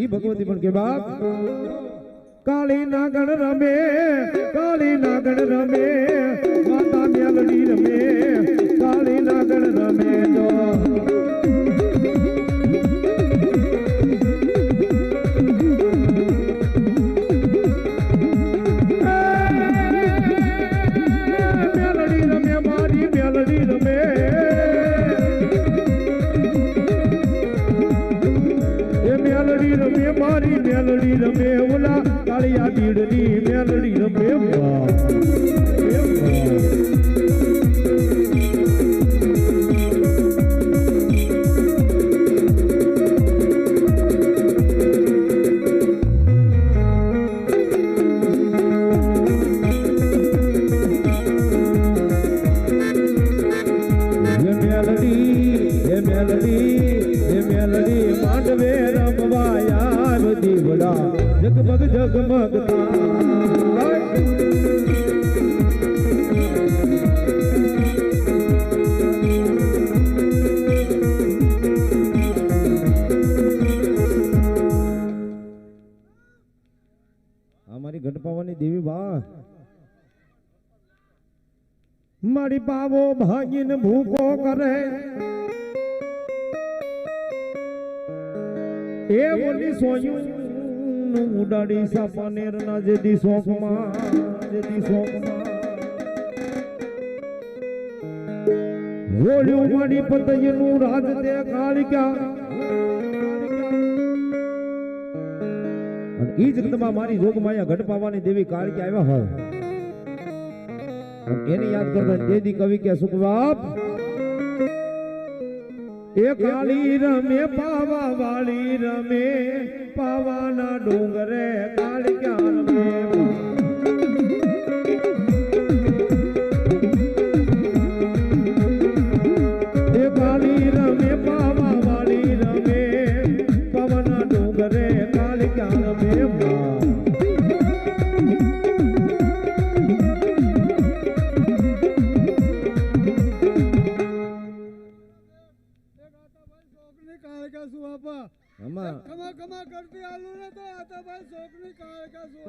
ઈ ભગવતી પણ કે બાપ, કાળી નાગણ રમે, કાળી નાગણ રમે, માતા રમે, કાળી નાગણ રમે તો. રમે મેલડી રમે. એ વાહ. એ મેલડી એ મેલડી દીવડા જગમગ જગમગતા અમારી ગઢપાવાની દેવી બા. મારી પાવો ભાગીને ભૂકો કરે. એ બોલી સોયું ઉડાડી સાપાનેર ના જેદી શોખમાં જેદી શોખમાં રોડ્યું મારી પતયનું રાજ તે કાળિકા. અને ઈ જગતમાં મારી જોગમાયા ઘટ પાવાની દેવી કાળિકા આવ્યા હોય. એની યાદ કરતા દેદી કવિ કે સુખબાપ એ કાળી રમે પાવા વાળી રમે પાવાના ડુંગરે કાળી ક્યાં રમે? આમાં કમા કમા કરતી આલુ ને તો આ તો ભાઈ શોખ કાળ કા શું?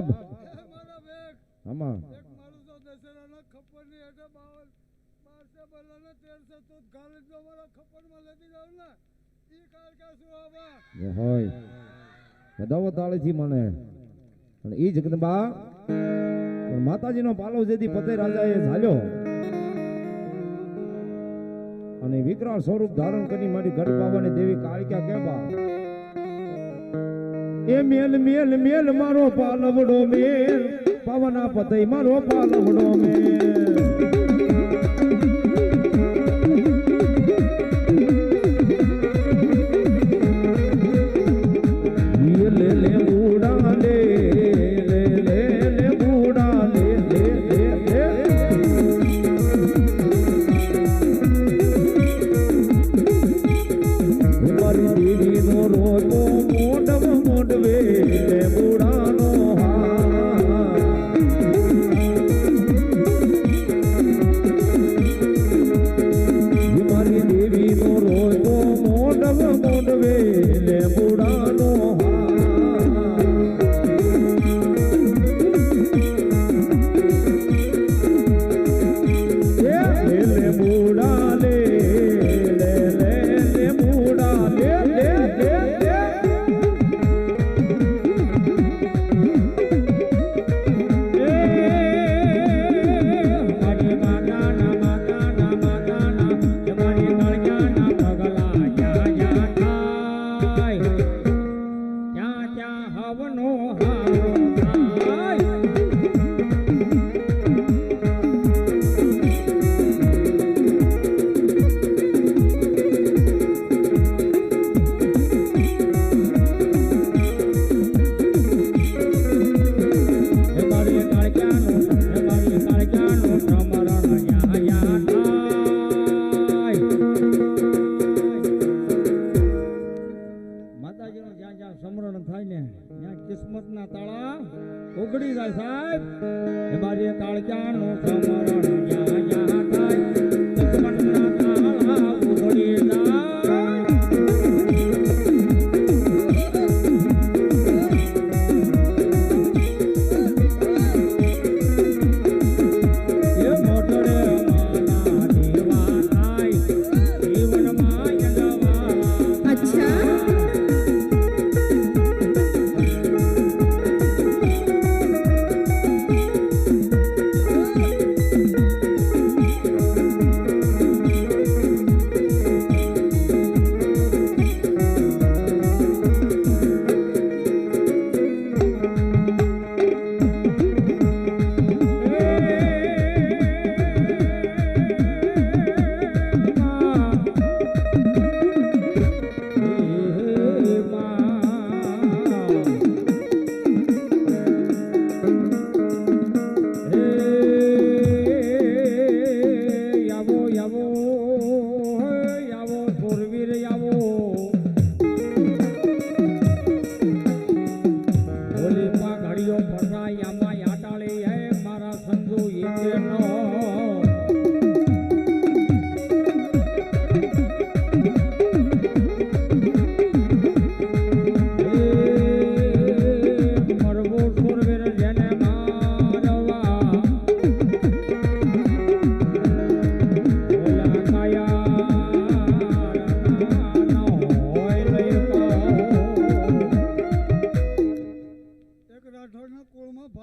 સાહેબ આમાં. હોય વધાવો તાળેથી મને. અને એ જગદંબા પાલો જેથી પતે રાજાએ ઝાલ્યો. અને વિકરાળ સ્વરૂપ ધારણ કરી મારી ગઢ બાબાની દેવી કાળિકા કેબા એ મેલ મેલ મેલ મારો પાલવડો મેલ. પવના પતઈ મારો પાલવડો મેલ.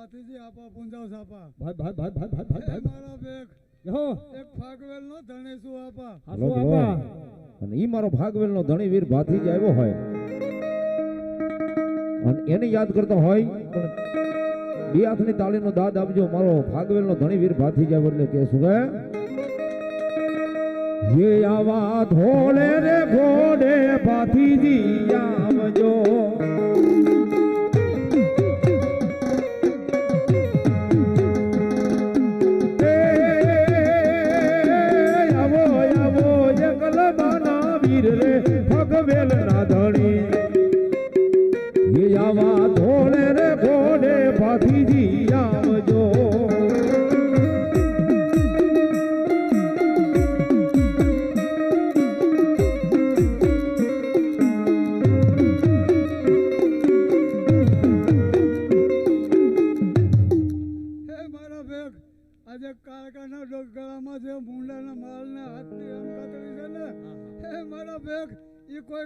હાથીજી આપા પૂંજાવ સાપા ભાઈ ભાઈ ભાઈ ભાઈ ભાઈ ભાઈ ભાઈ. મારો બેક હો એક ફાગવેલ નો ધણી સુ આપા. હાલો આપા. અને ઈ મારો ફાગવેલ નો ધણી વીર ભાથીજી આવ્યો હોય. અને એને યાદ કરતો હોય બે હાથની તાળીનો દાદ આપજો મારો ફાગવેલ નો ધણી વીર ભાથી આવ્યો એટલે કે શું કહે ये आवाज होले रे घोड़े भाथीजी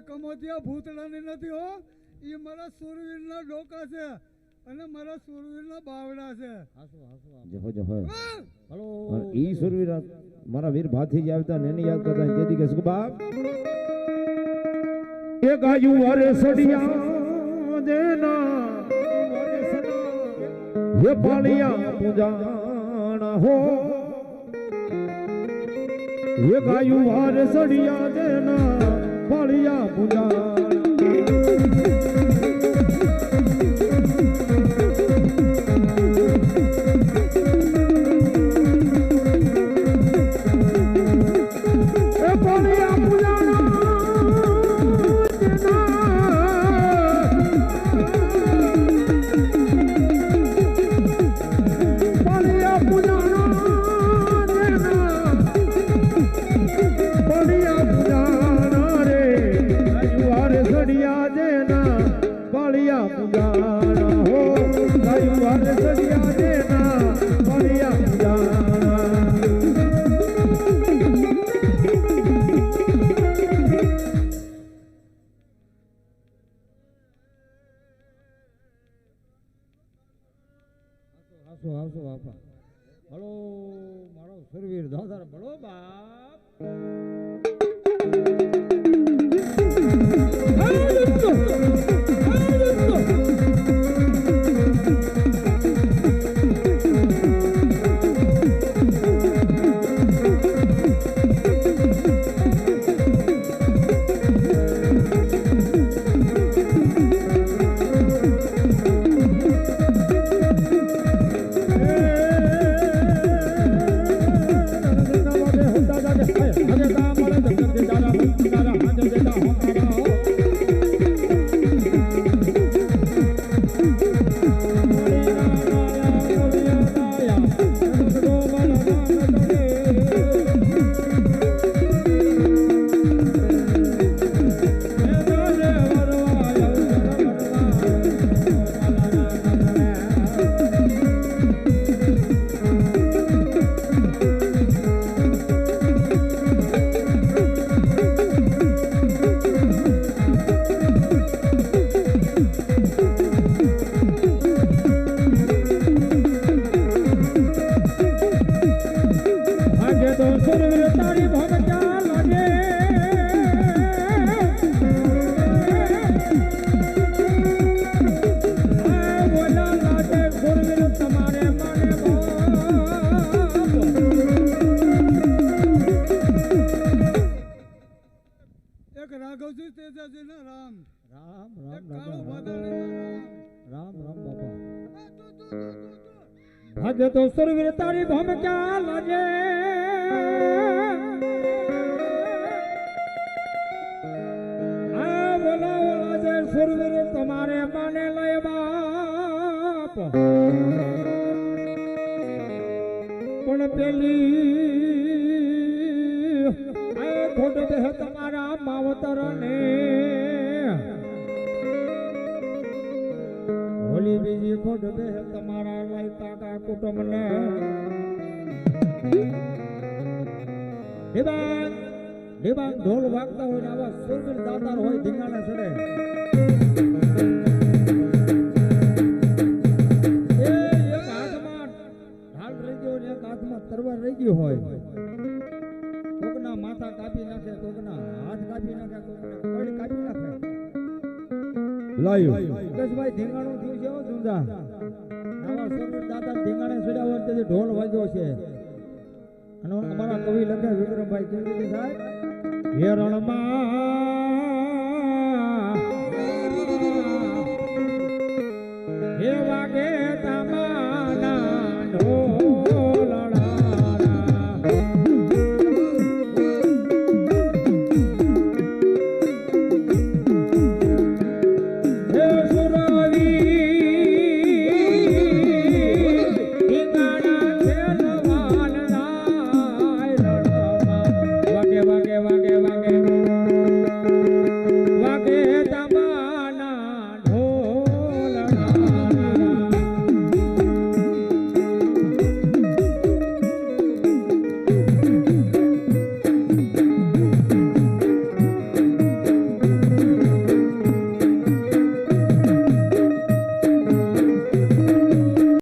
કમોતિયા ભૂતડાની નથી હો. એ મારા સુરવીરના ડોકા છે અને મારા સુરવીરના બાવડા છે. જહો જહો! હલો. ઈ સુરવીર મારા વીર ભાથી જ આવતા ને એને યાદ કરતા તેથી કે શું બાપ એ ગાયું અરે સડિયા દેના હે પાલિયા પૂજાણા હો. એ ગાયું વારે સડિયા દેના પાલિયા પૂજાણા બાપા. હલો મારો સુરવીર દાદા બળો બાપ. આજે તો સુરવીર તારી ભગતા લાગે આ બોલા લાગે પેલી. ખોટ દેહ તમારા માવતર ને હોલી બીજી ખોટ બે તમારા લાઈ કાકા કુટુંબ ને દેવાંગ દેવાંગ ઢોલ વાગતા હોય ને આવા સુરવીર દાતાર હોય ધીંગાણે ચડે મુકેશભાઈ ધીંગાણું થયું છે હો દાદા ધીંગાણે ચડ્યા હોય તેથી ઢોલ વાગ્યો છે. અને અમારા કવિ લખે વિક્રમભાઈ, કેવી રીતે સાહેબ હેરણમાં